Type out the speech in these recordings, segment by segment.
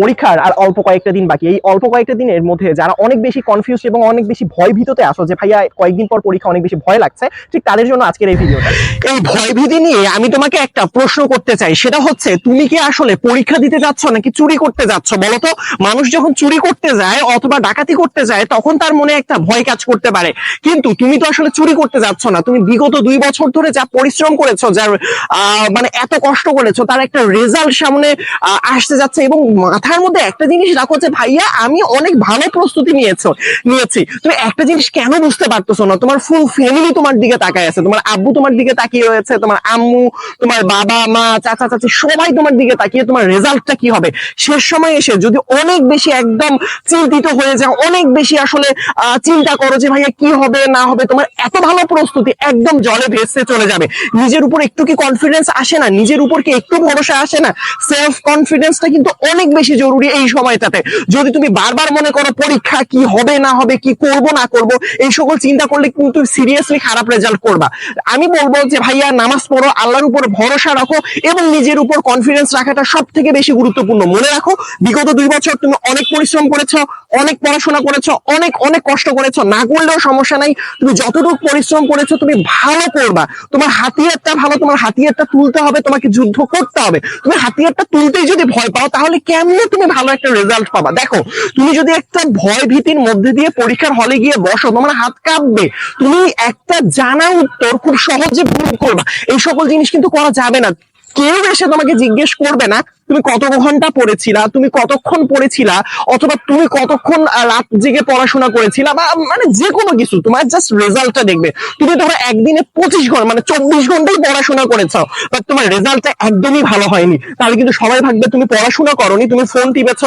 পরীক্ষার আর অল্প কয়েকটা দিন বাকি। এই অল্প কয়েকটা দিনের মধ্যে যারা অনেক বেশি কনফিউজ এবং অনেক বেশি ভয় ভীততে আসো যে, ভাইয়া, কয়েকদিন পর পরীক্ষা অনেক বেশি ভয় লাগছে, ঠিক তাদের জন্য আজকের এই ভিডিওটা এই ভয় ভীতি নিয়ে আমি তোমাকে একটা প্রশ্ন করতে চাই। সেটা হচ্ছে, তুমি কি আসলে পরীক্ষা দিতে যাচ্ছ নাকি চুরি করতে যাচ্ছ? বলো তো মানুষ যখন চুরি করতে যায় অথবা ডাকাতি করতে যায়, তখন তার মনে একটা ভয় কাজ করতে পারে। কিন্তু তুমি তো আসলে চুরি করতে যাচ্ছ না। তুমি বিগত দুই বছর ধরে যা পরিশ্রম করেছ, যার মানে এত কষ্ট করেছ, তার একটা রেজাল্ট সামনে আসতে যাচ্ছে এবং মাথার মধ্যে একটা জিনিস রাখো যে, ভাইয়া, আমি অনেক ভালো প্রস্তুতি নিয়েছো, নিয়েছি। তুমি একটা জিনিস কেন বুঝতে পারতেছো না? তোমার ফুল ফ্যামিলি তোমার দিকে তাকায় আছে। তোমার আব্বু তোমার দিকে তাকিয়ে রয়েছে, তোমার আম্মু, তোমার বাবা, মা, চাচা, চাচি সবাই তোমার দিকে তাকিয়ে, তোমার রেজাল্টটা কি হবে? শেষ সময় এসে যদি অনেক বেশি একদম চিন্তিত হয়ে যাও, অনেক বেশি আসলে চিন্তা করো যে, ভাইয়া, কি হবে, না হবে? তোমার এত ভালো প্রস্তুতি একদম জলে ভেসে চলে যাবে। নিজের উপর একটু কি কনফিডেন্স আসে না? নিজের উপর কি একটু ভরসা আসে না? সেলফ কনফিডেন্সটা কিন্তু অনেক বেশি জরুরি এই সময়টাতে। যদি তুমি বারবার মনে করো পরীক্ষা কি হবে, না হবে, কি করব, না করব, এই সকল চিন্তা করলে কিন্তু সিরিয়াসলি খারাপ রেজাল্ট করবা। আমি বলব যে ভাইয়া, নামাজ পড়ো, আল্লাহর উপর ভরসা রাখো এবং নিজের উপর কনফিডেন্স রাখাটা সব থেকে বেশি গুরুত্বপূর্ণ। মনে রাখো, বিগত দুই বছর তুমি অনেক পরিশ্রম করেছ, অনেক পড়াশোনা করেছ, অনেক অনেক কষ্ট করেছ, না করলেও সমস্যা নাই। তুমি যতটুকু পরিশ্রম করেছ, তুমি ভালো করবা। তোমার হাতিয়ারটা ভালো, তোমার হাতিয়ারটা তুলতে হবে, তোমাকে যুদ্ধ করতে হবে। তুমি হাতিয়ারটা তুলতেই যদি ভয় পাও, তাহলে কেমনে তুমি ভালো একটা রেজাল্ট পাবা। দেখো, তুমি যদি একটা ভয় ভীতির মধ্যে দিয়ে পরীক্ষার হলে গিয়ে বসো, তোমার হাত কাঁপবে। তুমি একটা জানা উত্তর খুব সহজে ভুল করবা। এই সকল জিনিস কিন্তু করা যাবে না। কেউ এসে তোমাকে জিজ্ঞেস করবে না তুমি কত ঘণ্টা পড়েছিলা? তুমি কতক্ষণ পড়েছিলা? অথবা তুমি কতক্ষণ রাত জেগে পড়াশোনা করেছিলা? বা মানে যে কোনো কিছু, তোমার জাস্ট রেজাল্টটা দেখবে। তুমি ধরো একদিনে পঁচিশ ঘণ্টা মানে চব্বিশ ঘন্টাই পড়াশোনা করেছ বাট তোমার রেজাল্টটা একদমই ভালো হয়নি। তাহলে কিন্তু সবাই ভাববে তুমি পড়াশোনা করনি, তুমি ফোন টিপেছো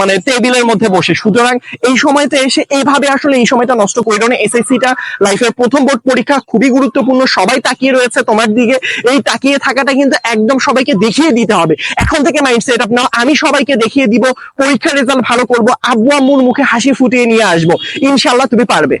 মানে টেবিলের মধ্যে বসে। সুতরাং এই সময়তে এসে এইভাবে আসলে এই সময়টা নষ্ট করো না। এসএসসি টা লাইফের প্রথম বোর্ড পরীক্ষা খুবই গুরুত্বপূর্ণ। সবাই তাকিয়ে রয়েছে তোমার দিকে। এই তাকিয়ে থাকাটা কিন্তু একদম সবাইকে দেখিয়ে দিতে হবে। এখন থেকে মাইন্ডসেট আপনার, আমি সবাইকে দেখিয়ে দিব, পরীক্ষার রেজাল্ট ভালো করব, আব্বু আম্মুর মুখে হাসি ফুটিয়ে নিয়ে আসব। ইনশাল্লাহ তুমি পারবে।